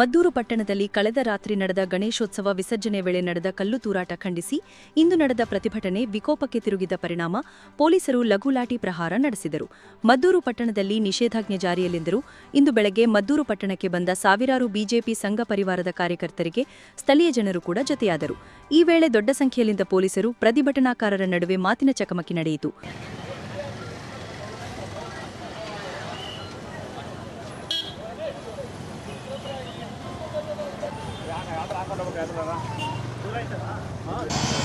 ಮದ್ದೂರು ಪಟ್ಟಣದಲ್ಲಿ ಕಳೆದ ರಾತ್ರಿ ನಡೆದ ಗಣೇಶೋತ್ಸವ ವಿಸರ್ಜನೆ ವೇಳೆ ನಡೆದ ಕಲ್ಲು ತೂರಾಟ ಖಂಡಿಸಿ, ಇಂದು ನಡೆದ ಪ್ರತಿಭಟನೆ ವಿಕೋಪಕ್ಕೆ ತಿರುಗಿದ ಪರಿಣಾಮ ಪೊಲೀಸರು ಲಘುಲಾಠಿ ಪ್ರಹಾರ ನಡೆಸಿದರು. ಮದ್ದೂರು ಪಟ್ಟಣದಲ್ಲಿ ನಿಷೇಧಾಜ್ಞೆ ಜಾರಿಯಲ್ಲಿದ್ದರೂ, ಇಂದು ಬೆಳಗ್ಗೆ ಮದ್ದೂರು ಪಟ್ಟಣಕ್ಕೆ ಬಂದ ಸಾವಿರಾರು ಬಿಜೆಪಿ ಸಂಘ ಪರಿವಾರದ ಕಾರ್ಯಕರ್ತರಿಗೆ ಸ್ಥಳೀಯ ಜನರು ಕೂಡ ಜತೆಯಾದರು. ಈ ವೇಳೆ ದೊಡ್ಡ ಸಂಖ್ಯೆಯಲ್ಲಿದ್ದ ಪೊಲೀಸರು ಪ್ರತಿಭಟನಾಕಾರರ ನಡುವೆ ಮಾತಿನ ಚಕಮಕಿ ನಡೆಯಿತು. Thank you.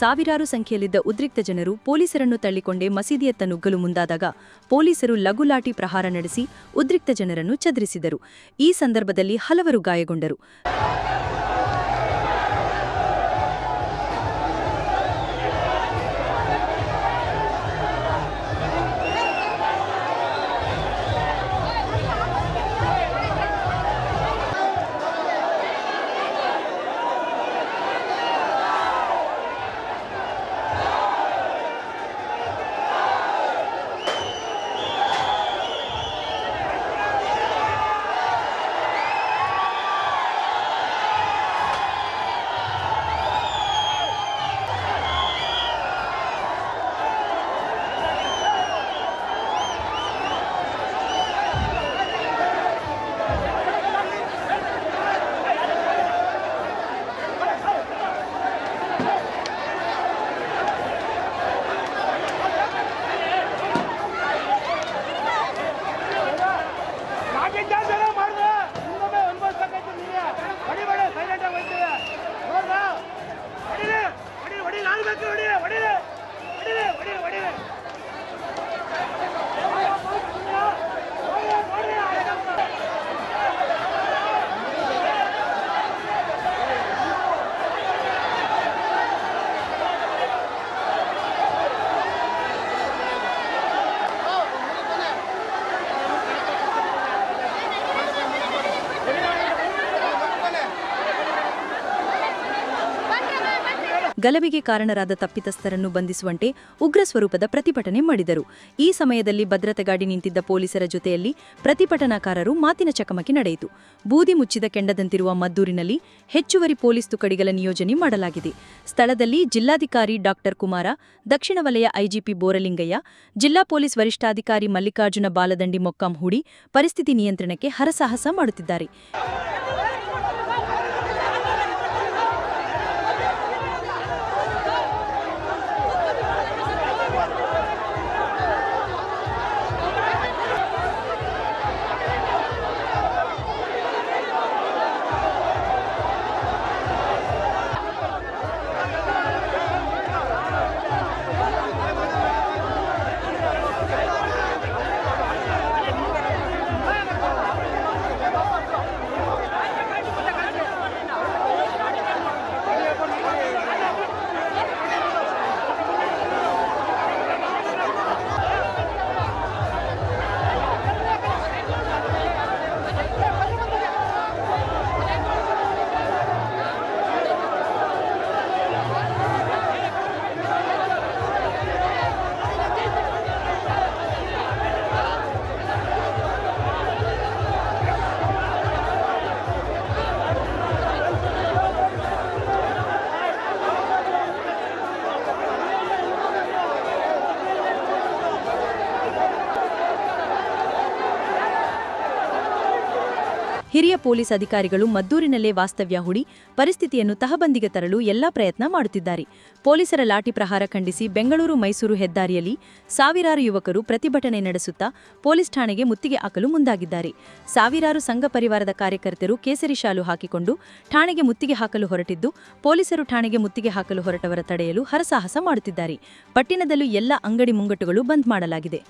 ಸಾವಿರಾರು ಸಂಖ್ಯೆಯಲ್ಲಿದ್ದ ಉದ್ರಿಕ್ತ ಜನರು ಪೊಲೀಸರನ್ನು ತಳ್ಳಿಕೊಂಡೇ ಮಸೀದಿಯತ್ತ ನುಗ್ಗಲು ಮುಂದಾದಾಗ ಪೊಲೀಸರು ಲಘುಲಾಠಿ ಪ್ರಹಾರ ನಡೆಸಿ ಉದ್ರಿಕ್ತ ಜನರನ್ನು ಚದರಿಸಿದರು. ಈ ಸಂದರ್ಭದಲ್ಲಿ ಹಲವರು ಗಾಯಗೊಂಡರು. ಗಲಭೆಗೆ ಕಾರಣರಾದ ತಪ್ಪಿತಸ್ಥರನ್ನು ಬಂಧಿಸುವಂತೆ ಉಗ್ರ ಸ್ವರೂಪದ ಪ್ರತಿಭಟನೆ ಮಾಡಿದರು. ಈ ಸಮಯದಲ್ಲಿ ಭದ್ರತೆಗಾಡಿ ನಿಂತಿದ್ದ ಪೊಲೀಸರ ಜೊತೆಯಲ್ಲಿ ಪ್ರತಿಭಟನಾಕಾರರು ಮಾತಿನ ಚಕಮಕಿ ನಡೆಯಿತು. ಬೂದಿ ಮುಚ್ಚಿದ ಕೆಂಡದಂತಿರುವ ಮದ್ದೂರಿನಲ್ಲಿ ಹೆಚ್ಚುವರಿ ಪೊಲೀಸ್ ತುಕಡಿಗಳ ನಿಯೋಜನೆ ಮಾಡಲಾಗಿದೆ. ಸ್ಥಳದಲ್ಲಿ ಜಿಲ್ಲಾಧಿಕಾರಿ ಡಾಕ್ಟರ್ ಕುಮಾರ, ದಕ್ಷಿಣ ವಲಯ ಐಜಿಪಿ ಬೋರಲಿಂಗಯ್ಯ, ಜಿಲ್ಲಾ ಪೊಲೀಸ್ ವರಿಷ್ಠಾಧಿಕಾರಿ ಮಲ್ಲಿಕಾರ್ಜುನ ಬಾಲದಂಡಿ ಮೊಕ್ಕಾಂ ಹೂಡಿ ಪರಿಸ್ಥಿತಿ ನಿಯಂತ್ರಣಕ್ಕೆ ಹರಸಾಹಸ ಮಾಡುತ್ತಿದ್ದಾರೆ. ಹಿರಿಯ ಪೊಲೀಸ್ ಅಧಿಕಾರಿಗಳು ಮದ್ದೂರಿನಲ್ಲೇ ವಾಸ್ತವ್ಯ ಹೂಡಿ ಪರಿಸ್ಥಿತಿಯನ್ನು ತಹಬಂದಿಗೆ ತರಲು ಎಲ್ಲಾ ಪ್ರಯತ್ನ ಮಾಡುತ್ತಿದ್ದಾರೆ. ಪೊಲೀಸರ ಲಾಠಿ ಪ್ರಹಾರ ಖಂಡಿಸಿ ಬೆಂಗಳೂರು ಮೈಸೂರು ಹೆದ್ದಾರಿಯಲ್ಲಿ ಸಾವಿರಾರು ಯುವಕರು ಪ್ರತಿಭಟನೆ ನಡೆಸುತ್ತಾ ಪೊಲೀಸ್ ಠಾಣೆಗೆ ಮುತ್ತಿಗೆ ಹಾಕಲು ಮುಂದಾಗಿದ್ದಾರೆ. ಸಾವಿರಾರು ಸಂಘ ಪರಿವಾರದ ಕಾರ್ಯಕರ್ತರು ಕೇಸರಿ ಶಾಲು ಹಾಕಿಕೊಂಡು ಠಾಣೆಗೆ ಮುತ್ತಿಗೆ ಹಾಕಲು ಹೊರಟಿದ್ದು, ಪೊಲೀಸರು ಠಾಣೆಗೆ ಮುತ್ತಿಗೆ ಹಾಕಲು ಹೊರಟವರ ತಡೆಯಲು ಹರಸಾಹಸ ಮಾಡುತ್ತಿದ್ದಾರೆ. ಪಟ್ಟಣದಲ್ಲೂ ಎಲ್ಲ ಅಂಗಡಿ ಮುಂಗಟ್ಟುಗಳು ಬಂದ್ ಮಾಡಲಾಗಿದೆ.